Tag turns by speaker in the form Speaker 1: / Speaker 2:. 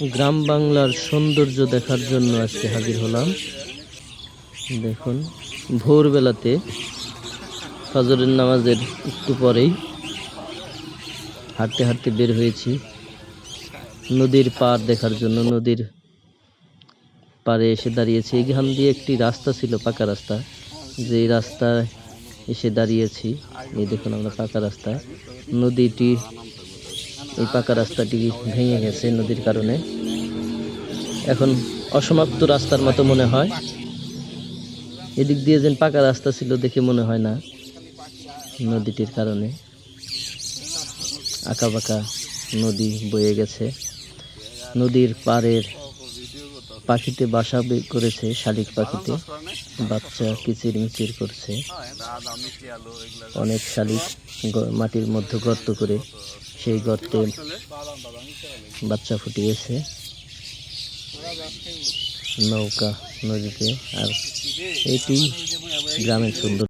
Speaker 1: গ্রাম বাংলার সৌন্দর্য দেখার জন্য আজকে হাজির হলাম। দেখুন, ভোরবেলাতে ফজরের নামাজের একটু পরেই হাঁটতে হাঁটতে বের হয়েছি। নদীর পার দেখার জন্য নদীর পাড়ে এসে দাঁড়িয়েছি। এখান দিয়ে একটি রাস্তা ছিল, পাকা রাস্তা। যে রাস্তায় এসে দাঁড়িয়েছি, এই দেখুন আমরা পাকা রাস্তা। নদীটি এই পাকা রাস্তাটি ভেঙে গেছে নদীর কারণে। এখন অসমাপ্ত রাস্তার মতো মনে হয়। এদিক দিয়ে যেন পাকা রাস্তা ছিল দেখে মনে হয় না নদীটির কারণে। আঁকা নদী বয়ে গেছে। নদীর পাড়ের পাখিতে বাসা করেছে, শালিক পাখিতে বাচ্চা কিচির মিচির করছে। অনেক শালিক মাটির মধ্যে গর্ত করে সেই গর্তে বাচ্চা ফুটিয়েছে। নৌকা, নদীতে। আর এটি গ্রামের সুন্দর